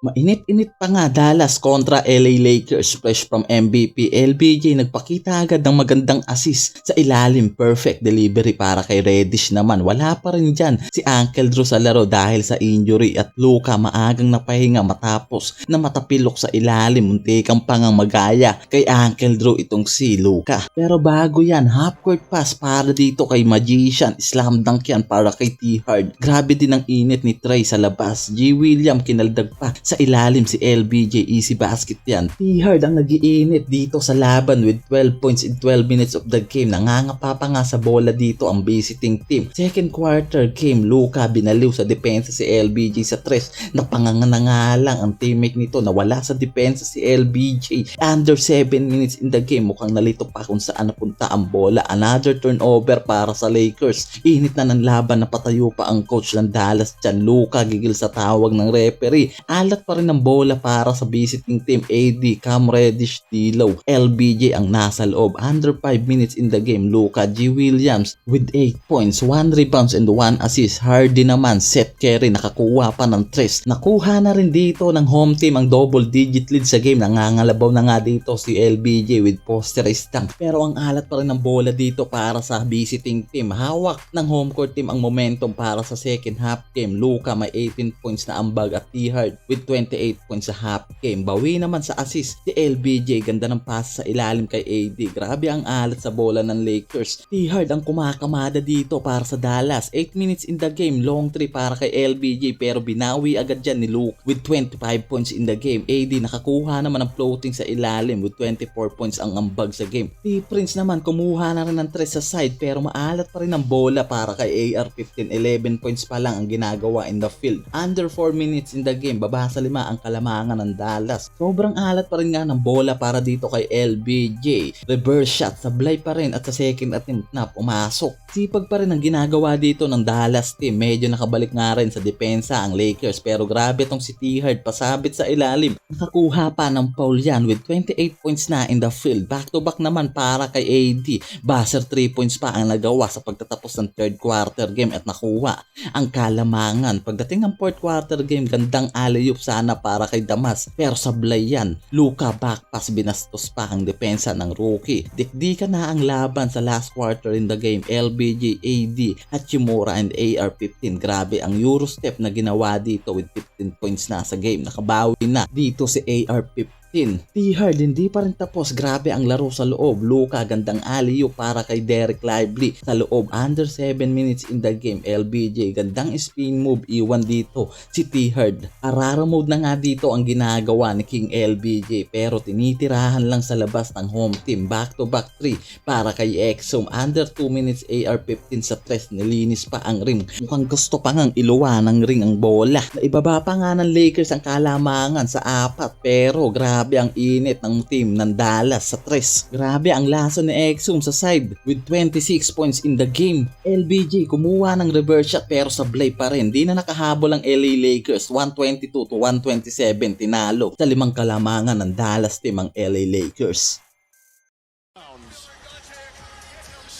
Mainit-init pa nga Dallas kontra LA Lakers fresh from MVP. LBJ nagpakita agad ng magandang assist sa ilalim. Perfect delivery para kay Reddish naman. Wala pa rin dyan si Uncle Drew sa laro dahil sa injury at Luka maagang napahinga matapos na matapilok sa ilalim. Muntikang pangang magaya kay Uncle Drew itong si Luka. Pero bago yan, half court pass para dito kay Magician. Slam dunk yan para kay T-Hard. Grabe din ang init ni Trey sa labas. G. William kinaldag pa sa ilalim si LBJ easy basket yan. T-Hard ang nagiinit dito sa laban with 12 points in 12 minutes of the game. Nangangapa pa nga sa bola dito ang visiting team. Second quarter game, Luka binaliw sa depensa si LBJ sa tres. Napanganga lang ang teammate nito na wala sa depensa si LBJ. Under 7 minutes in the game, mukhang nalito pa kung saan napunta ang bola. Another turnover para sa Lakers. Init na ng laban na patayo pa ang coach ng Dallas dyan. Luka gigil sa tawag ng referee. Alat pa rin ang bola para sa visiting team AD, Cam Reddish, D'Lo. LBJ ang nasa loob. Under 5 minutes in the game, Luka G. Williams with 8 points, 1 rebounds and 1 assist. Hardy naman, Seth Curry nakakuha pa ng 3. Nakuha na rin dito ng home team ang double digit lead sa game. Nangangalabaw na nga dito si LBJ with posterized dunk. Pero ang alat pa rin ng bola dito para sa visiting team. Hawak ng home court team ang momentum para sa second half game. Luka may 18 points na ambag at T-Hard with 28 points sa half game. Bawi naman sa assist si LBJ. Ganda ng pass sa ilalim kay AD. Grabe ang alat sa bola ng Lakers. T-Hard ang kumakamada dito para sa Dallas. 8 minutes in the game. Long 3 para kay LBJ pero binawi agad dyan ni Luke with 25 points in the game. AD nakakuha naman ng floating sa ilalim with 24 points ang ambag sa game. T-Prince naman kumuha na rin ng 3 sa side pero maalat pa rin ang bola para kay AR-15. 11 points pa lang ang ginagawa in the field. Under 4 minutes in the game, baba sa lima ang kalamangan ng Dallas. Sobrang alat pa rin nga ng bola para dito kay LBJ. Reverse shot, sablay pa rin at sa second attempt na pumasok. Sipag pa rin ang ginagawa dito ng Dallas team. Medyo nakabalik nga rin sa depensa ang Lakers pero grabe tong si T-Hard pasabit sa ilalim. Nakakuha pa ng foul yan with 28 points na in the field. Back to back naman para kay AD. Buzzer 3 points pa ang nagawa sa pagtatapos ng third quarter game at nakuha ang kalamangan. Pagdating ng fourth quarter game, gandang alley sana para kay Damas. Pero sablay yan. Luka back pass binastos pa ang depensa ng rookie. Dikdikan na ang laban sa last quarter in the game. LBJ, AD, Hachimura and AR-15. Grabe ang Euro step na ginawa dito with 15 points na sa game. Nakabawi na dito si AR-15. T-Hard hindi pa rin tapos. Grabe ang laro sa loob. Luka gandang aliyo para kay Derek Lively sa loob. Under 7 minutes in the game. LBJ gandang spin move. Iwan dito si T-Hard. Arara mode na nga dito ang ginagawa ni King LBJ pero tinitirahan lang sa labas ng home team. Back to back 3 para kay Exum. Under 2 minutes AR-15 sa tres. Nilinis pa ang ring. Mukhang gusto pa ngang iluwa ng ring ang bola. Naibaba pa nga ng Lakers ang kalamangan sa apat pero grabe ang init ng team ng Dallas sa tres. Grabe ang laso ni Exum sa side with 26 points in the game. LBJ kumuha ng reverse shot pero sablay pa rin. Di na nakahabol ang LA Lakers 122 to 127 tinalo sa limang kalamangan ng Dallas team ang LA Lakers.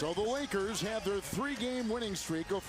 So the Lakers have their three-game winning streak of